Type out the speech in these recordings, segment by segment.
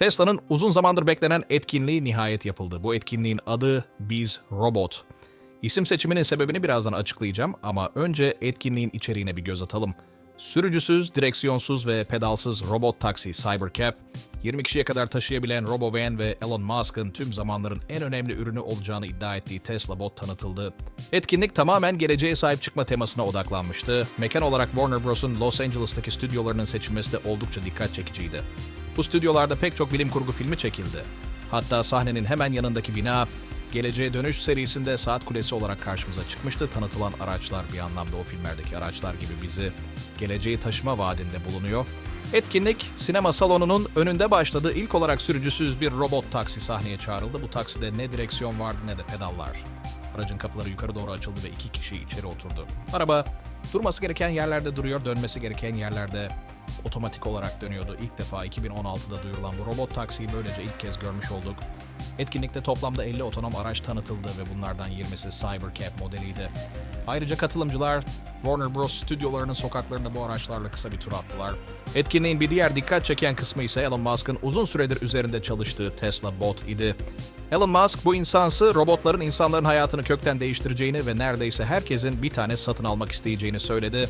Tesla'nın uzun zamandır beklenen etkinliği nihayet yapıldı. Bu etkinliğin adı Biz Robot. İsim seçiminin sebebini birazdan açıklayacağım ama önce etkinliğin içeriğine bir göz atalım. Sürücüsüz, direksiyonsuz ve pedalsız robot taksi Cybercab, 20 kişiye kadar taşıyabilen RoboVan ve Elon Musk'ın tüm zamanların en önemli ürünü olacağını iddia ettiği Tesla Bot tanıtıldı. Etkinlik tamamen geleceğe sahip çıkma temasına odaklanmıştı. Mekan olarak Warner Bros'un Los Angeles'taki stüdyolarının seçilmesi de oldukça dikkat çekiciydi. Bu stüdyolarda pek çok bilim kurgu filmi çekildi. Hatta sahnenin hemen yanındaki bina, Geleceğe Dönüş serisinde saat kulesi olarak karşımıza çıkmıştı. Tanıtılan araçlar bir anlamda o filmlerdeki araçlar gibi bizi geleceği taşıma vaadinde bulunuyor. Etkinlik sinema salonunun önünde başladı. İlk olarak sürücüsüz bir robot taksi sahneye çağrıldı. Bu takside ne direksiyon vardı ne de pedallar. Aracın kapıları yukarı doğru açıldı ve iki kişi içeri oturdu. Araba durması gereken yerlerde duruyor, dönmesi gereken yerlerde otomatik olarak dönüyordu. İlk defa 2016'da duyurulan bu robot taksiyi böylece ilk kez görmüş olduk. Etkinlikte toplamda 50 otonom araç tanıtıldı ve bunlardan 20'si Cybercab modeliydi. Ayrıca katılımcılar Warner Bros. stüdyolarının sokaklarında bu araçlarla kısa bir tur attılar. Etkinliğin bir diğer dikkat çeken kısmı ise Elon Musk'ın uzun süredir üzerinde çalıştığı Tesla Bot idi. Elon Musk bu insansı robotların insanların hayatını kökten değiştireceğini ve neredeyse herkesin bir tane satın almak isteyeceğini söyledi.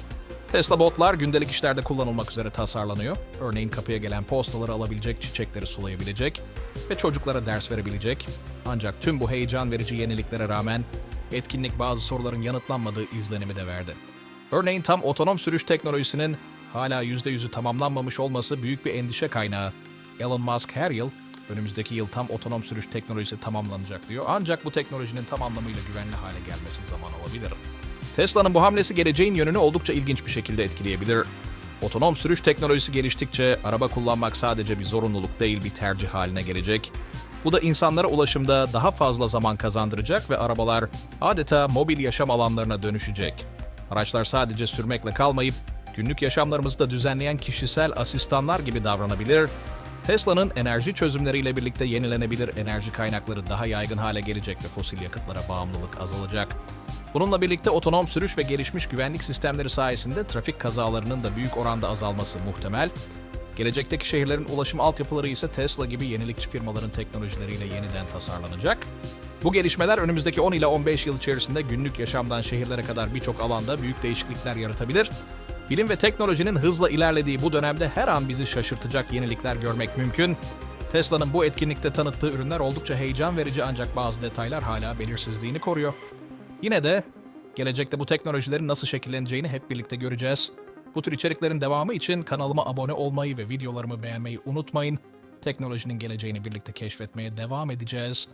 Tesla botlar gündelik işlerde kullanılmak üzere tasarlanıyor. Örneğin kapıya gelen postaları alabilecek, çiçekleri sulayabilecek ve çocuklara ders verebilecek. Ancak tüm bu heyecan verici yeniliklere rağmen etkinlik bazı soruların yanıtlanmadığı izlenimi de verdi. Örneğin tam otonom sürüş teknolojisinin hala %100'ü tamamlanmamış olması büyük bir endişe kaynağı. Elon Musk her yıl önümüzdeki yıl tam otonom sürüş teknolojisi tamamlanacak diyor. Ancak bu teknolojinin tam anlamıyla güvenli hale gelmesi zaman alabilir. Tesla'nın bu hamlesi geleceğin yönünü oldukça ilginç bir şekilde etkileyebilir. Otonom sürüş teknolojisi geliştikçe araba kullanmak sadece bir zorunluluk değil bir tercih haline gelecek. Bu da insanlara ulaşımda daha fazla zaman kazandıracak ve arabalar adeta mobil yaşam alanlarına dönüşecek. Araçlar sadece sürmekle kalmayıp günlük yaşamlarımızı da düzenleyen kişisel asistanlar gibi davranabilir. Tesla'nın enerji çözümleriyle birlikte yenilenebilir enerji kaynakları daha yaygın hale gelecek ve fosil yakıtlara bağımlılık azalacak. Bununla birlikte otonom sürüş ve gelişmiş güvenlik sistemleri sayesinde trafik kazalarının da büyük oranda azalması muhtemel. Gelecekteki şehirlerin ulaşım altyapıları ise Tesla gibi yenilikçi firmaların teknolojileriyle yeniden tasarlanacak. Bu gelişmeler önümüzdeki 10 ila 15 yıl içerisinde günlük yaşamdan şehirlere kadar birçok alanda büyük değişiklikler yaratabilir. Bilim ve teknolojinin hızla ilerlediği bu dönemde her an bizi şaşırtacak yenilikler görmek mümkün. Tesla'nın bu etkinlikte tanıttığı ürünler oldukça heyecan verici ancak bazı detaylar hala belirsizliğini koruyor. Yine de gelecekte bu teknolojilerin nasıl şekilleneceğini hep birlikte göreceğiz. Bu tür içeriklerin devamı için kanalıma abone olmayı ve videolarımı beğenmeyi unutmayın. Teknolojinin geleceğini birlikte keşfetmeye devam edeceğiz.